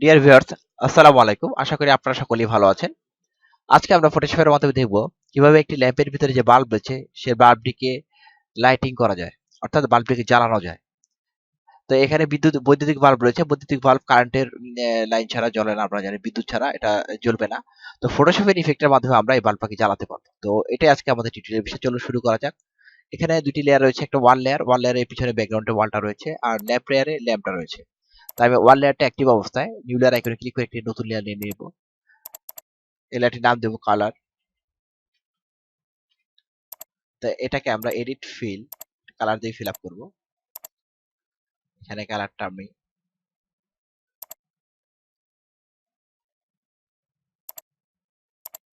Dear viewers আসসালামু আলাইকুম। আশা করি আপনারা সকলেই ভালো আছেন। আজকে আমরা ফটোশপের মাধ্যমে দেখব কীভাবে একটি ল্যাম্পের ভিতরে যে বাল্ব রয়েছে, সে বাল্বটিকে লাইটিং করা যায়, অর্থাৎ বাল্বটিকে জ্বালানো যায়। তো এখানে বিদ্যুৎ, বৈদ্যুতিক বাল্ব রয়েছে। বৈদ্যুতিক বাল্ব কারেন্টের লাইন ছাড়া জ্বলে না আপনারা জানেন বিদ্যুৎ ছাড়া এটা জ্বলবে না। তো ফটোশপের ইফেক্টের মাধ্যমে আমরা এই বাল্বটাকে জ্বালাতে পারব। তো এটাই আজকে আমাদের টিউটোরিয়াল বিষয়। চলুন শুরু করা যাক। এখানে দুটি লেয়ার রয়েছে, একটা ওয়াল লেয়ার ওয়াল লেয়ারের পিছনে ব্যাকগ্রাউন্ডে ওয়ালটা রয়েছে, আর ল্যাম্প লেয়ারে ল্যাম্পটা রয়েছে। তাই আমি ওয়াল লেয়ারটা অ্যাক্টিভ অবস্থায় নিউ লেয়ার আইকনে ক্লিক করে একটি নতুন লেয়ার নিয়ে নেব। এই লেয়ারটির নাম দেবো কালার তো এটাকে আমরা এডিট ফিল কালার দিয়ে ফিল আপ করব। এখানে কালারটা আমি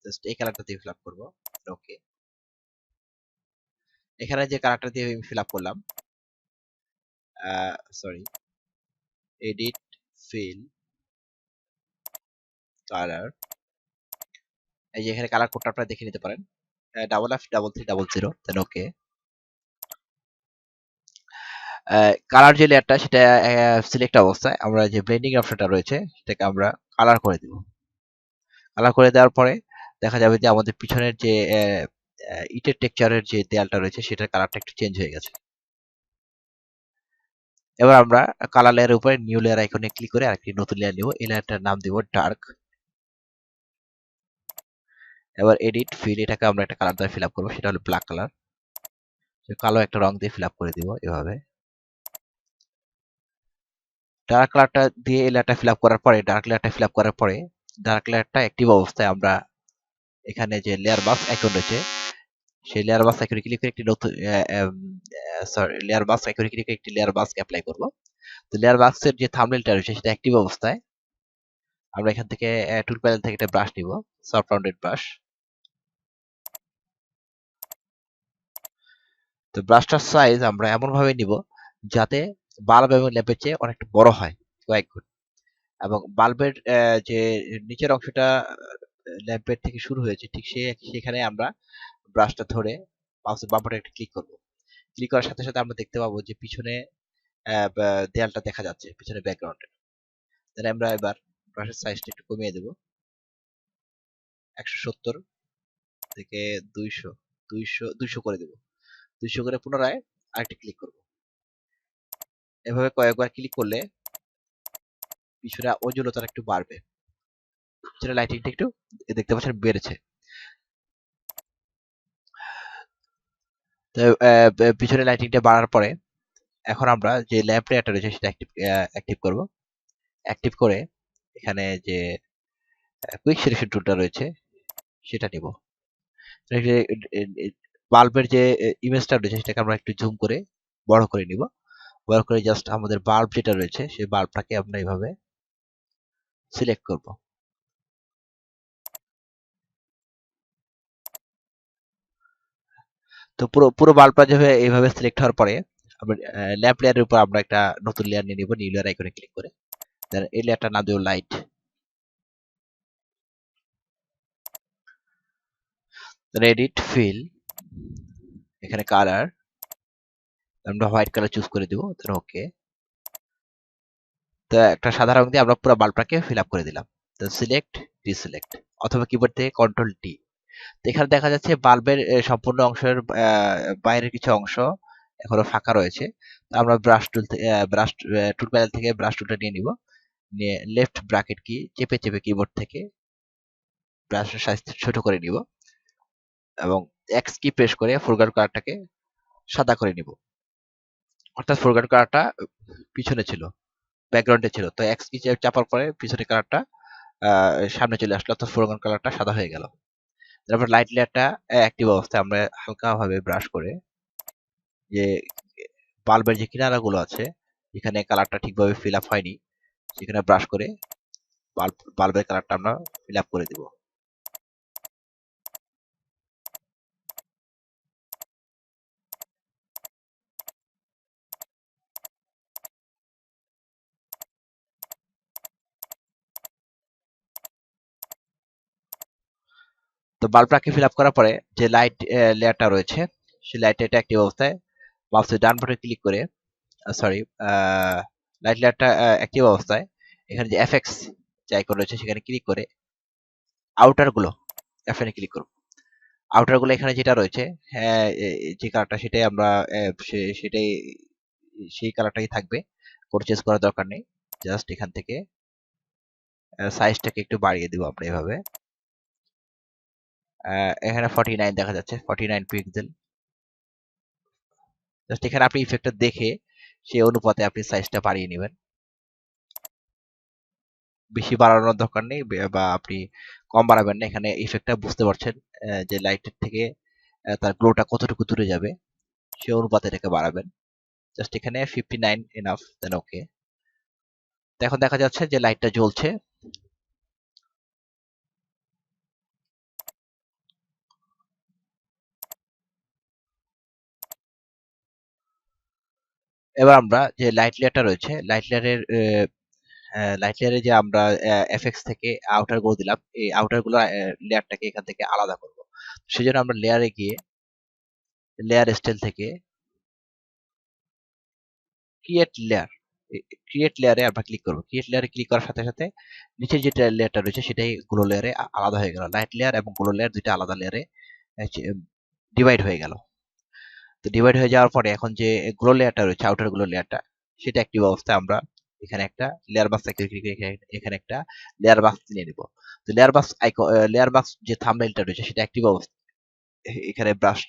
জাস্ট এই কালারটা দিয়ে ফিল আপ করব। ওকে এখানে যে কালারটা দিয়ে আমি ফিল আপ করলাম সরি এডিট, ফিল, কালার। এই যে এখানে কালার কোডটা আপনারা দেখে নিতে পারেন। Double F double three double zero then okay colour যে লেয়ারটা সেটা সিলেক্ট অবস্থায় আমরা যে ব্লেন্ডিং অপশনটা রয়েছে, সেটাকে আমরা কালার করে দিব। কালার করে দেওয়ার পরে দেখা যাবে যে আমাদের পিছনের যে ইটের টেক্সচারের যে দেয়ালটা রয়েছে, সেটার কালারটা একটু চেঞ্জ হয়ে গেছে। এবার আমরা কালার লেয়ারের উপরে নিউ লেয়ার আইকনে ক্লিক করে আরেকটি নতুন লেয়ার নিব। এই লেয়ারটার নাম দিব ডার্ক এবার এডিট ফিল এটাকে আমরা একটা কালার দিয়ে ফিল আপ করব, সেটা হলো ব্ল্যাক কালার কালো একটা রং দিয়ে ফিল আপ করে দিব এভাবে। ডার্ক কালারটা দিয়ে এই লেয়ারটা ফিল আপ করার পরে ডার্ক লেয়ারটা ফিল আপ করার পরে ডার্ক লেয়ারটা অ্যাক্টিভ অবস্থায় আমরা এখানে যে লেয়ার বাস আইকন রয়েছে সেই লেয়ার বাস আইকনে ক্লিক করে একটি নতুন সরি লেয়ার বাস আইকনে ক্লিক করে একটি লেয়ার বাসকে অ্যাপ্লাই করব। তো লেয়ার বাক্সের যে থাম্বনেলটা রয়েছে সেটা অ্যাক্টিভ অবস্থায়। আমরা এখান থেকে টুল প্যানেল থেকে একটা ব্রাশ নিব সফট রাউন্ডেড ব্রাশ তো ব্রাশটার সাইজ আমরা এমন ভাবে নিব যাতে বাল্ব এবং ল্যাম্পের চেয়ে অনেকটা বড় হয়, কয়েক গুণ। এবং বাল্বের যে নিচের অংশটা ল্যাম্পের থেকে শুরু হয়েছে, ঠিক সে, সেখানে আমরা ব্রাশটা ধরে মাউসের বাম্পারে একটা ক্লিক করব। ক্লিক করার সাথে সাথে আমরা দেখতে পাবো যে পিছনে দেয়ালটা দেখা যাচ্ছে, পিছনে ব্যাকগ্রাউন্ডে তাহলে আমরা এবার ব্রাশের সাইজটা একটু কমিয়ে দেব। একশো সত্তর থেকে দুইশো দুইশো দুইশো করে দেব। দুইশো করে পুনরায় আরেকটা ক্লিক করব। এভাবে কয়েকবার ক্লিক করলে পিছনে ওজনতার একটু বাড়বে। পিছনে লাইটিংটা একটু দেখতে পাচ্ছেন বেড়েছে। পিছনে লাইটিংটা বাড়ার পরে এখন আমরা যে ল্যাম্প লেয়ারটা রয়েছে সেটা অ্যাক্টিভ অ্যাক্টিভ করব। অ্যাক্টিভ করে এখানে যে কুইক সিলেকশন টুলটা রয়েছে সেটা নিব। বাল্বের যে ইমেজটা রয়েছে সেটাকে আমরা একটু জুম করে বড় করে নিব। বড় করে জাস্ট আমাদের বাল্ব যেটা রয়েছে সেই বাল্বটাকে আমরা এইভাবে সিলেক্ট করব। তো পুরো পুরো বাল্বটা যেভাবে এইভাবে সিলেক্ট হওয়ার পরে ল্যাম্প লেয়ারের উপর আমরা একটা নতুন লেয়ার নিয়ে নিব নিউ লেয়ার আইকনে ক্লিক করে। এই লেয়ারটা না দেব লাইট এডিট ফিল এখানে কালার আমরা হোয়াইট কালার চুজ করে দিব দেন ওকে তো একটা সাদা রং দিয়ে আমরা পুরো বাল্বটাকে ফিল আপ করে দিলাম। তো সিলেক্ট ডিসিলেক্ট অথবা কিবোর্ড থেকে কন্ট্রোল টি এখানে দেখা যাচ্ছে বাল্বের সম্পূর্ণ অংশের বাইরের কিছু অংশ এখনও ফাঁকা রয়েছে। আমরা brush tool brush tool panel থেকে ব্রাশ টুলটা নিয়ে নিব। নিয়ে লেফট ব্র্যাকেট কি, চেপে চেপে কিবোর্ড থেকে ব্রাশের সাইজ ছোট করে নিব এবং এক্স কি প্রেস করে ফোরগ্রাউন্ড কালারটাকে সাদা করে নিব। অর্থাৎ ফোরগ্রাউন্ড কালারটা পিছনে ছিল ব্যাকগ্রাউন্ডে ছিল। তো এক্স কি চাপার পরে পিছনে কালারটা সামনে চলে আসলো, অর্থাৎ ফোরগ্রাউন্ড কালারটা সাদা হয়ে গেল। তারপর লাইট লেয়ারটা অ্যাক্টিভ অবস্থায় আমরা হালকাভাবে ব্রাশ করে, যে বাল্বের যে কিনারাগুলো আছে যেখানে কালারটা ঠিকভাবে ফিল আপ হয়নি, সেখানে ব্রাশ করে বাল্ব বাল্বের কালারটা আমরা ফিল আপ করে দিব। তো বাল্বটাকে ফিল আপ করার পরে যে লাইট লেয়ারটা রয়েছে, সেই লাইট এটা অ্যাক্টিভ অবস্থায় মাউসের ডান বাটনে ক্লিক করে সরি লাইট লেয়ারটা অ্যাক্টিভ অবস্থায়, এখানে যে এফএক্স যে আইকন রয়েছে সেখানে ক্লিক করে আউটারগুলো এখানে ক্লিক করব আউটারগুলো এখানে যেটা রয়েছে হ্যাঁ যে কালারটা সেটাই আমরা সেটাই, সেই কালারটাই থাকবে, কোনো চেঞ্জ করার দরকার নেই জাস্ট এখান থেকে সাইজটাকে একটু বাড়িয়ে দেবো আমরা এভাবে। এখানে ফর্টি নাইন দেখা যাচ্ছে ফর্টি নাইন পিক্সেল জাস্ট এখানে আপনি ইফেক্টটা দেখে সেই অনুপাতে আপনি সাইজটা বাড়িয়ে নেবেন। বেশি বাড়ানোর দরকার নেই, বা আপনি কম বাড়াবেন না। এখানে ইফেক্টটা বুঝতে পারছেন যে লাইটের থেকে তার গ্লোটা কতটুকু দূরে যাবে সে অনুপাতে এটাকে বাড়াবেন। জাস্ট এখানে fifty nine enough then okay এখন দেখা যাচ্ছে যে লাইটটা জ্বলছে। এবার আমরা যে লাইট লেয়ারটা রয়েছে লাইট লেয়ারের লাইট লেয়ারে যে আমরা এফএক্স থেকে আউটারগুলো দিলাম, এই আউটারগুলো লেয়ারটাকে এখান থেকে আলাদা করব। সেজন্য আমরা লেয়ারে গিয়ে লেয়ার স্টাইল থেকে ক্রিয়েট লেয়ার ক্রিয়েট লেয়ারে আমরা ক্লিক করব। ক্রিয়েট লেয়ারে ক্লিক করার সাথে সাথে নিচের যে লেয়ারটা রয়েছে, সেটাই গ্লো লেয়ারে আলাদা হয়ে গেল। লাইট লেয়ার এবং গ্লো লেয়ার দুইটা আলাদা লেয়ারে ডিভাইড হয়ে গেল। তো ডিভাইড হয়ে যাওয়ার পরে এখন যে গ্লো লেয়ারটা রয়েছে আউটার গ্লো লেয়ারটা সেটা অ্যাক্টিভ অবস্থায় আমরা এখানে একটা লেয়ার বাক্স এখানে একটা লেয়ার বাক্স নিয়ে নিব। তো লেয়ার বাক্স লেয়ার বাক্স যে থাম্বনেলটা রয়েছে, সেটা অ্যাক্টিভ অবস্থা, এখানে ব্রাশ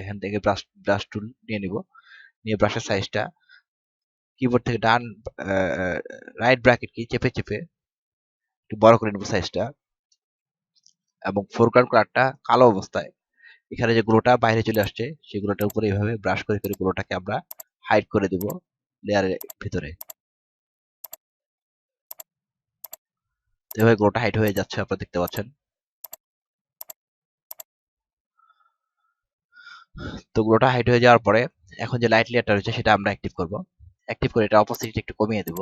এখান থেকে ব্রাশ ব্রাশ টুল নিয়ে নিব। নিয়ে ব্রাশের সাইজটা কিবোর্ড থেকে ডান রাইট ব্র্যাকেট কি, চেপে চেপে একটু বড় করে নেব সাইজটা এবং ফোরগ্রাউন্ড কালারটা কালো অবস্থায় এখানে যে গ্লোটা বাইরে চলে আসছে, সেই গ্লোটার উপরে এইভাবে ব্রাশ করে করে গ্লোটাকে আমরা হাইড করে দেব লেয়ারের ভিতরে। এভাবে গ্লোটা হাইড হয়ে যাচ্ছে আপনারা দেখতে পাচ্ছেন। তো গ্লোটা হাইড হয়ে যাওয়ার পরে এখন যে লাইট লেয়ারটা রয়েছে সেটা আমরা অ্যাক্টিভ করব। অ্যাক্টিভ করে এটা অপোসিটি একটু কমিয়ে দেব।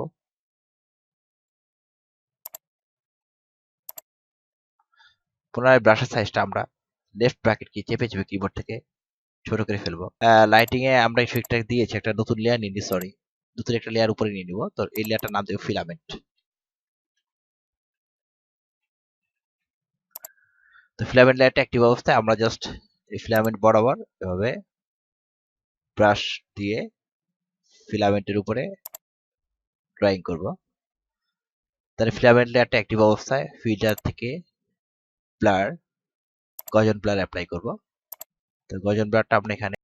পুনরায় ব্রাশের সাইজটা আমরা লেফট ব্র্যাকেট কি চেপে চেপে কিবোর্ড থেকে ছোট করে ফেলব। লাইটিং এ আমরা ইফেক্টটা দিয়েছি, একটা নতুন লেয়ার নিয়ে সরি নতুন একটা লেয়ার উপরে নিয়ে নিব। তো এই লেয়ারটার নাম দেবো ফিলামেন্ট তো ফিলামেন্ট লেয়ারটা অ্যাক্টিভ অবস্থায়, আমরা জাস্ট এই ফিলামেন্ট বরাবর এভাবে ব্রাশ দিয়ে ফিলামেন্টের উপরে ড্রয়িং করব। তাহলে ফিলামেন্ট লেয়ারটা অ্যাক্টিভ অবস্থায় ফিল্টার থেকে ব্লার গজন ব্লার অ্যাপ্লাই করব। তো গজন ব্লারটা আপনি এখানে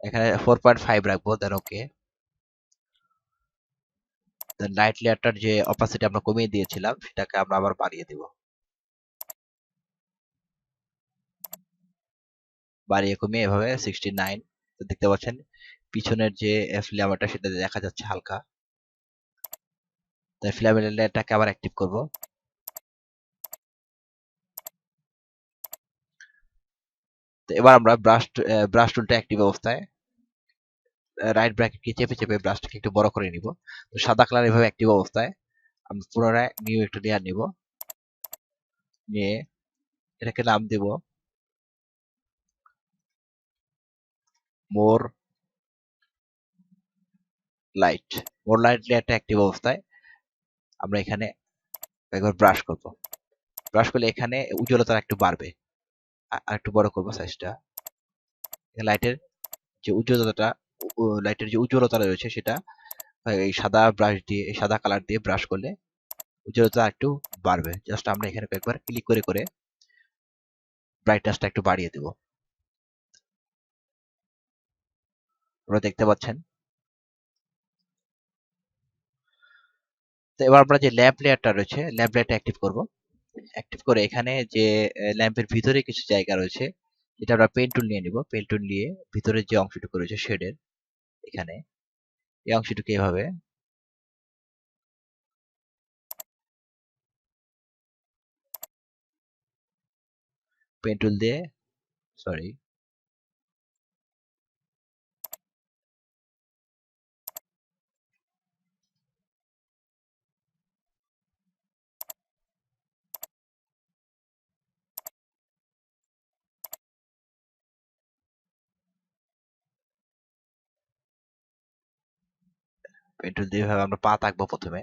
এখানে ফোর পয়েন্ট ফাইভ রাখব দেন ওকে দেন লাইট লেয়ারটার যে অপাসিটি আমরা কমিয়ে দিয়েছিলাম, সেটাকে আমরা আবার বাড়িয়ে দিব। বাড়িয়ে কমিয়ে এভাবে সিক্সটি নাইন দেখতে পাচ্ছেন পিছনের যে ফিলামেন্টটা সেটা দেখা যাচ্ছে হালকা। তাই লেয়ারটাকে আবার অ্যাক্টিভ করব। এবার আমরা ব্রাশ ব্রাশ টুলটা অ্যাক্টিভ অবস্থায় রাইট ব্র্যাকেটকে চেপে চেপে ব্রাশটাকে একটু বড় করে নিব। তো সাদা কালার এভাবে অ্যাক্টিভ অবস্থায় আমি পুনরায় নিউ একটা লেয়ার নিব। নিয়ে এটাকে নাম দেব মোর লাইট মোর লাইট লেয়ারটা অ্যাক্টিভ অবস্থায় আমরা এখানে একবার ব্রাশ করব। ব্রাশ করলে এখানে উজ্জ্বলতা একটু বাড়বে। আর একটু বড় করব সাইজটা লাইটের যে উজ্জ্বলতাটা লাইটের যে উজ্জ্বলতা রয়েছে সেটা এই সাদা ব্রাশ দিয়ে, এই সাদা কালার দিয়ে ব্রাশ করলে উজ্জ্বলতা একটু বাড়বে। জাস্ট আমরা এখানে কয়েকবার ক্লিক করে করে ব্রাইটনেসটা একটু বাড়িয়ে দেব। আপনারা দেখতে পাচ্ছেন? তো এবার আমরা যে ল্যাম্প লেয়ারটা রয়েছে ল্যাম্প লেয়ারটা অ্যাক্টিভ করব। অ্যাক্টিভ করে এখানে যে ল্যাম্পের ভিতরে কিছু জায়গা রয়েছে, এটা আমরা পেন টুল নিয়ে নিব। পেন টুল নিয়ে ভিতরের যে অংশটুকু রয়েছে শেডের এখানে। এই অংশটুকু এভাবে। পেন টুল দিয়ে সরি টুল দিয়ে এভাবে আমরা পা আঁকবো প্রথমে।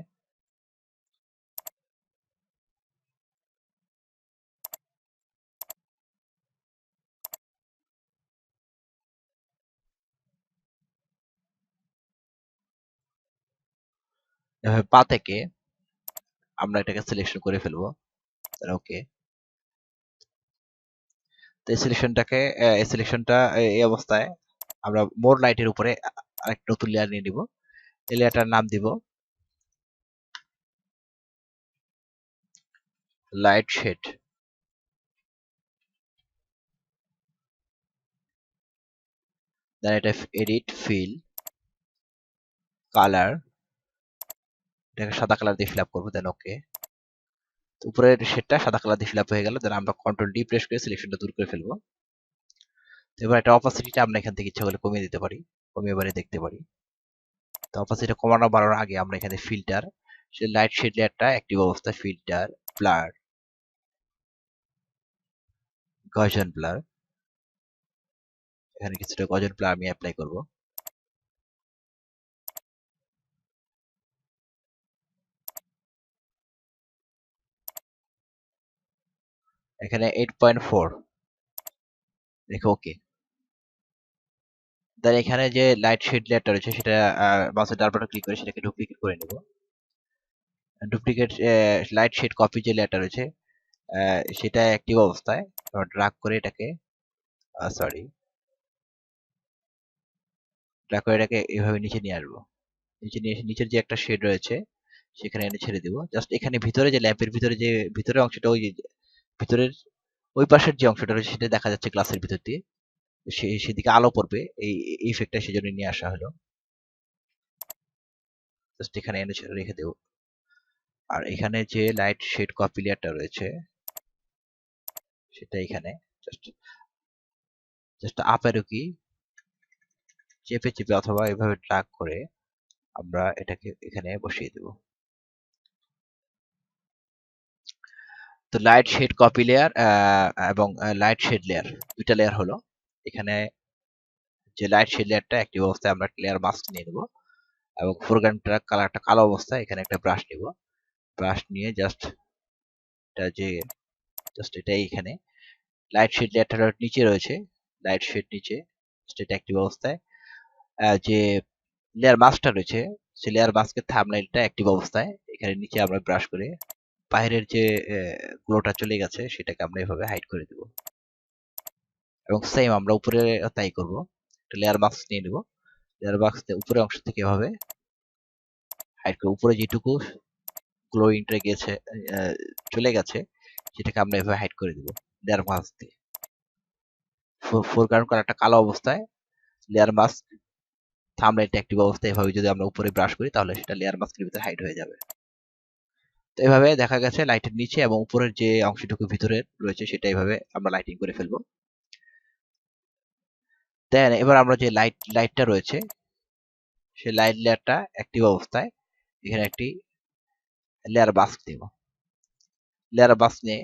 পা থেকে আমরা এটাকে সিলেকশন করে ফেলব। ওকে তো এই সিলেকশনটাকে এই সিলেকশনটা এই অবস্থায় আমরা মোর লাইটের উপরে আরেকটা নতুন লেয়ার নিয়ে নিব। লেয়ারটার নাম দিব। লাইট শেড দেন এটা এডিট ফিল কালার এটাকে সাদা কালার দিয়ে ফিল আপ করব দেন ওকে উপরের শেডটা সাদা কালার দিয়ে ফিল আপ হয়ে গেল দেন আমরা কন্ট্রোল ডি প্রেস করে সিলেকশনটা দূর করে ফেলব। তো এবার একটা অপাসিটিটা আমরা এখান থেকে ইচ্ছা করলে কমিয়ে দিতে পারি, কমিয়ে বাড়িয়ে দেখতে পারি। তো অপাসিটি কমানো বাড়ানোর আগে আমরা এখানে ফিল্টার সে লাইট শেড লেয়ারটা অ্যাক্টিভ অবস্থায় ফিল্টার ব্লার গজন ব্লার এখানে কিছুটা গজন ব্লার আমি অ্যাপ্লাই করব। এখানে এইট পয়েন্ট ফোর দেখো ওকে দেন এখানে যে লাইট শেড লেয়ারটা রয়েছে, সেটা মাউসের ডান বাটন ক্লিক করে সেটাকে ডুপ্লিকেট করে নেব। ডুপ্লিকেট লাইট শেড কপি যে লেয়ারটা রয়েছে সেটা অ্যাক্টিভ অবস্থায় ড্রাগ করে এটাকে সরি ড্রাগ করে এটাকে এভাবে নিচে নিয়ে আসব। নিচে নিয়ে নিচের যে একটা শেড রয়েছে, সেখানে এনে ছেড়ে দিব। জাস্ট এখানে ভিতরে যে ল্যাম্পের ভিতরে যে, ভিতরের অংশটা ওই ভিতরের ওই পাশের যে অংশটা রয়েছে, সেটা দেখা যাচ্ছে গ্লাসের ভিতর দিয়ে। সেদিকে আলো পড়বে। এই ইফেক্টটা সেজন্য নিয়ে আসা হলো। জাস্ট এখানে এনে রেখে দেব। আর এখানে যে লাইট শেড কপি লেয়ারটা রয়েছে, সেটা এখানে জাস্ট জাস্ট আপ এরো কি চেপে চেপে অথবা এভাবে ট্রাক করে আমরা এটাকে এখানে বসিয়ে দেব। তো লাইট শেড কপি লেয়ার এবং লাইট শেড লেয়ার দুইটা লেয়ার হলো। এখানে যে লাইট শেড লেয়ারটা অ্যাক্টিভ অবস্থায় আমরা লেয়ার মাস্ক নিয়ে নেব এবং ফোরগ্রাউন্ডটা কালারটা কালো অবস্থায় এখানে একটা ব্রাশ নিব। ব্রাশ নিয়ে জাস্ট এটা যে জাস্ট এটাই এখানে। লাইট শেড লেয়ারটার নিচে রয়েছে। লাইট শেড নিচে এটা অ্যাক্টিভ অবস্থায়। যে লেয়ার মাস্কটা রয়েছে, সেই লেয়ার মাস্কের থামলাইনটা অ্যাক্টিভ অবস্থায়। এখানে নিচে আমরা ব্রাশ করে, বাইরের যে গ্লোটা চলে গেছে, সেটাকে আমরা এভাবে হাইড করে দেব। এবং সেম আমরা উপরে তাই করব। একটা লেয়ার মাস্ক নিয়ে নেব। লেয়ার মাস্ক উপরে অংশ থেকে এভাবে হাইড করে উপরে যেটুকু গ্লোইংটা গেছে চলে গেছে, সেটাকে আমরা এভাবে হাইড করে দেব লেয়ার মাস্ক দিয়ে। ফোরগ্রাউন্ড কালারটা কালো অবস্থায় লেয়ার মাস্ক থামলাইনটা অ্যাক্টিভ অবস্থায় এভাবে যদি আমরা উপরে ব্রাশ করি, তাহলে সেটা লেয়ার মাস্কের ভিতরে হাইড হয়ে যাবে। তো এভাবে দেখা গেছে লাইটের নিচে এবং উপরের যে অংশটুকু ভিতরে রয়েছে, সেটা এভাবে আমরা লাইটিং করে ফেলব। দেন এবার আমরা যে লাইট লাইটটা রয়েছে, সেই লাইট লেয়ারটা অ্যাক্টিভ অবস্থায় এখানে একটি লেয়ার বাস্ক দেব। লেয়ার বাস্ক নিয়ে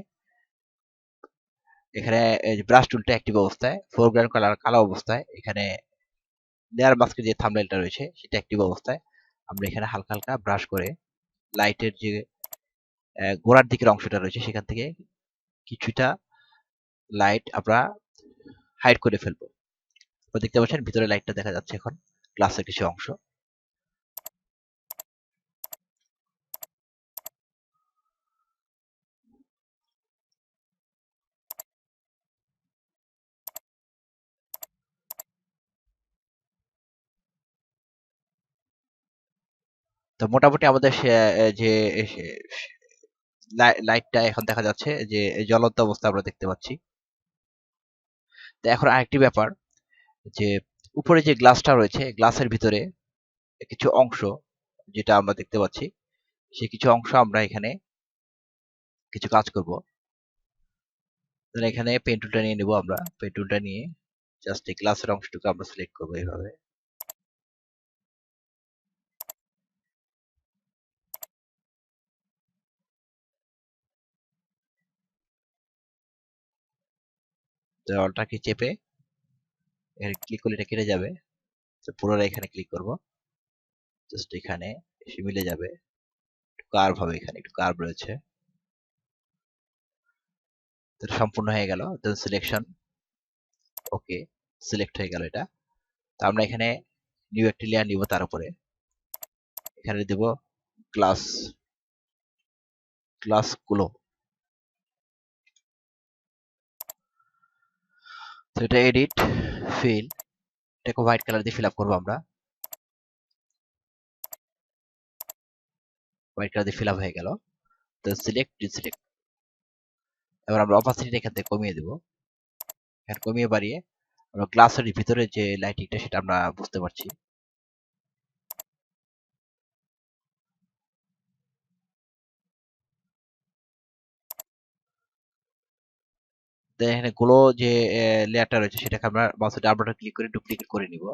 এখানে ব্রাশ টুলটা অ্যাক্টিভ অবস্থায় ফোরগ্রাউন্ড কালার কালো অবস্থায় এখানে লেয়ার মাস্কের যে থামলাইনটা রয়েছে, সেটা অ্যাক্টিভ অবস্থায়। আমরা এখানে হালকা হালকা ব্রাশ করে লাইটের যে গোড়ার দিকের অংশটা রয়েছে, সেখান থেকে কিছুটা লাইট আমরা হাইড করে ফেলব। দেখতে পাচ্ছেন ভিতরে লাইটটা দেখা যাচ্ছে এখন ক্লাসের কিছু অংশ। তো মোটামুটি আমাদের যে লাইটটা এখন দেখা যাচ্ছে যে, জ্বলন্ত অবস্থা আমরা দেখতে পাচ্ছি। তো এখন আরেকটি ব্যাপার যে উপরে যে গ্লাসটা রয়েছে গ্লাসের ভিতরে কিছু অংশ যেটা আমরা দেখতে পাচ্ছি সে কিছু অংশ আমরা এখানে কিছু কাজ করব। এখানে পেন টুলটা নিয়ে নেব আমরা। পেন টুলটা নিয়ে জাস্ট এই গ্লাসের অংশটুকু আমরা সিলেক্ট করব এইভাবে। দেওয়ালটাকে চেপে এখানে ক্লিক করলে এটা কেটে যাবে। তো পুরোটা এখানে ক্লিক করব। জাস্ট এখানে এসে মিলে যাবে। একটু কার্ভ হবে এখানে, একটু কার্ভ রয়েছে। তো সম্পূর্ণ হয়ে গেল। দেন সিলেকশন ওকে সিলেক্ট হয়ে গেল এটা। তো আমরা এখানে নিউ একটি লেয়ার নিব তার উপরে। এখানে দেব গ্লাসগুলো। তো এটা এডিট ফিল এটাকে হোয়াইট কালার দিয়ে ফিল আপ করব আমরা। হোয়াইট কালার দিয়ে ফিল আপ হয়ে গেল। তো সিলেক্ট ডিসিলেক্ট এবার আমরা অপাসিটি এখান থেকে কমিয়ে দেবো। এখানে কমিয়ে বাড়িয়ে আমরা গ্লাসের ভিতরে যে লাইটিংটা সেটা আমরা বুঝতে পারছি। এখানে গুলো যে লেয়ারটা রয়েছে সেটাকে আমরা মাউসের বাটন ক্লিক করে ডুপ্লিকেট করে নিব।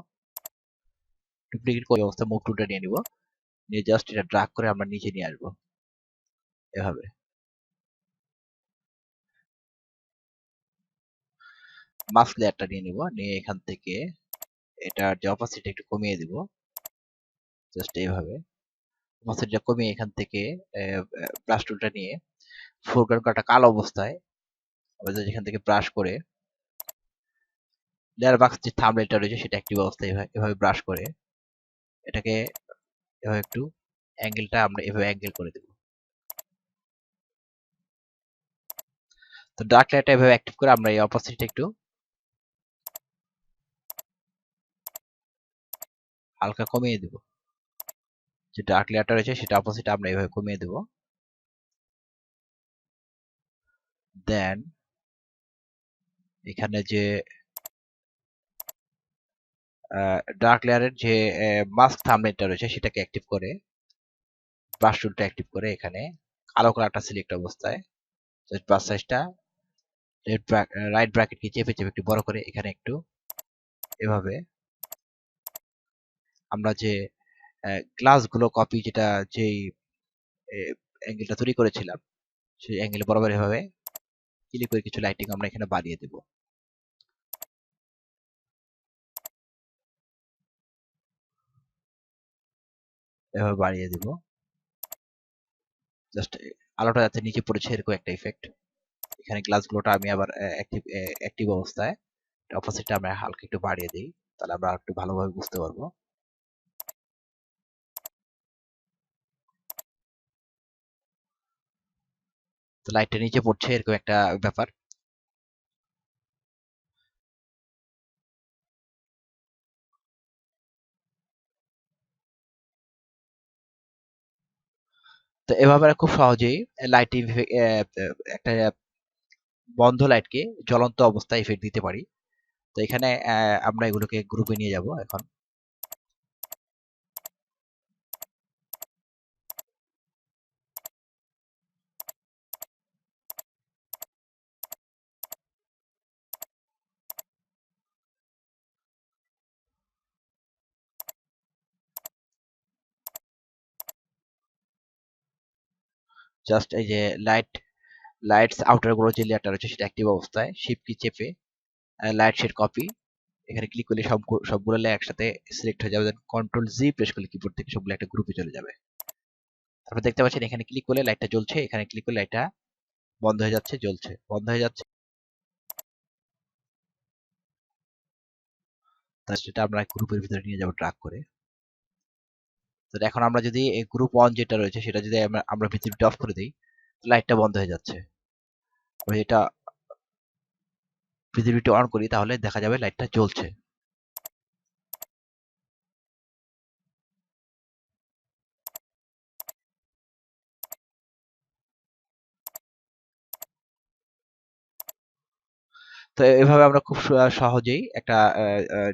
ডুপ্লিকেট করে অবস্থা মুভ টুলটা নিয়ে নিব। নিয়ে জাস্ট এটা ড্রাগ করে আমরা নিচে নিয়ে আসব। এভাবে। মাস্ক লেয়ারটা নিয়ে নিব। নিয়ে এখান থেকে এটার যে অপাসিটি একটু কমিয়ে দিব। জাস্ট এইভাবে। অপাসিটিটা কমিয়ে এখান থেকে ব্রাশ টুলটা নিয়ে ফোরগ্রাউন্ড কাটা কালো অবস্থায় আমরা যেখান থেকে ব্রাশ করে লেয়ার বাক্স যে থাম্বনেলটা রয়েছে সেটা অ্যাক্টিভ অবস্থায় এভাবে ব্রাশ করে এটাকে এভাবে একটু অ্যাঙ্গেলটা আমরা এভাবে অ্যাঙ্গেল করে দেব। তো ডার্ক লাইটটা এভাবে অ্যাক্টিভ করে আমরা এই অপোজিটটা একটু হালকা কমিয়ে দেব। যে ডার্ক লেয়ারটা রয়েছে সেটা অপোজিট আমরা এভাবে কমিয়ে দেব। দেন এখানে যে ডার্ক লেয়ারের যে মাস্ক থামনেটটা রয়েছে সেটাকে অ্যাক্টিভ করে ব্রাশ টুলটা অ্যাক্টিভ করে এখানে, কালো কালারটা সিলেক্ট অবস্থায় ব্রাশ সাইজটা রাইট ব্র্যাকেটকে চেপে চেপে একটু বড় করে এখানে একটু, এভাবে, আমরা যে গ্লাসগুলো কপি যেটা যেই অ্যাঙ্গেলটা তৈরি করেছিলাম, সেই অ্যাঙ্গেল বরাবর এভাবে ক্লিক করে কিছু লাইটিং আমরা এখানে বাড়িয়ে দেব। এভাবে বাড়িয়ে দেব। জাস্ট আলোটা যাতে নিচে পড়েছে এরকম একটা ইফেক্ট এখানে গ্লাসগুলোটা আমি আবার অ্যাক্টিভ অ্যাক্টিভ অবস্থায় অপোজিটটা আমরা হালকা একটু বাড়িয়ে দিই। তাহলে আমরা একটু ভালোভাবে বুঝতে পারব। লাইটটা নিচে পড়ছে, এরকম একটা ব্যাপার। তো এভাবে খুব সহজেই লাইট একটা বন্ধ লাইটকে জ্বলন্ত অবস্থায় ইফেক্ট দিতে পারি। তো এখানে আমরা এগুলোকে গ্রুপে নিয়ে যাব এখন। জাস্ট এই যে লাইট লাইটস আউটারগুলো যে লেয়ারটা রয়েছে সেটা অ্যাক্টিভ অবস্থায় শিপ কি চেপে লাইট শেড কপি এখানে ক্লিক করলে সব সবগুলো লেয়ার একসাথে সিলেক্ট হয়ে যাবে। দেন কন্ট্রোল জি প্রেস করলে কিবোর্ড থেকে সবগুলো একটা গ্রুপে চলে যাবে। তারপর দেখতে পাচ্ছেন এখানে ক্লিক করলে লাইটটা জ্বলছে, এখানে ক্লিক করলে লাইটটা বন্ধ হয়ে যাচ্ছে, জ্বলছে, বন্ধ হয়ে যাচ্ছে। সেটা আমরা গ্রুপের ভিতরে নিয়ে যাব ট্রাক করে। তো এখন আমরা যদি গ্রুপ ওয়ান যেটা রয়েছে সেটা যদি আমরা ভিতরে অফ করে দিই লাইটটা বন্ধ হয়ে যাচ্ছে। এটা ভিজিবিলিটি অন করি, তাহলে দেখা যাবে লাইটটা জ্বলছে। তো এভাবে আমরা খুব সহজেই একটা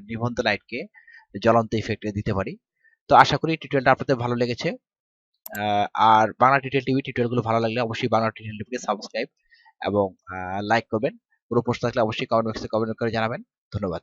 নিবন্ধ লাইটকে জ্বলন্ত ইফেক্ট দিতে পারি। তো আশা করি টি টিউটোরিয়ালটা আপনাদের ভালো লেগেছে। আর বাংলা টিউটোরিয়াল টিভি টিউটোরিয়ালগুলো ভালো লাগলে অবশ্যই বাংলা টিউটোরিয়াল টিভিকে সাবস্ক্রাইব এবং লাইক করবেন। পুরো প্রশ্ন থাকলে অবশ্যই কমেন্ট বক্সে কমেন্ট করে জানাবেন। ধন্যবাদ।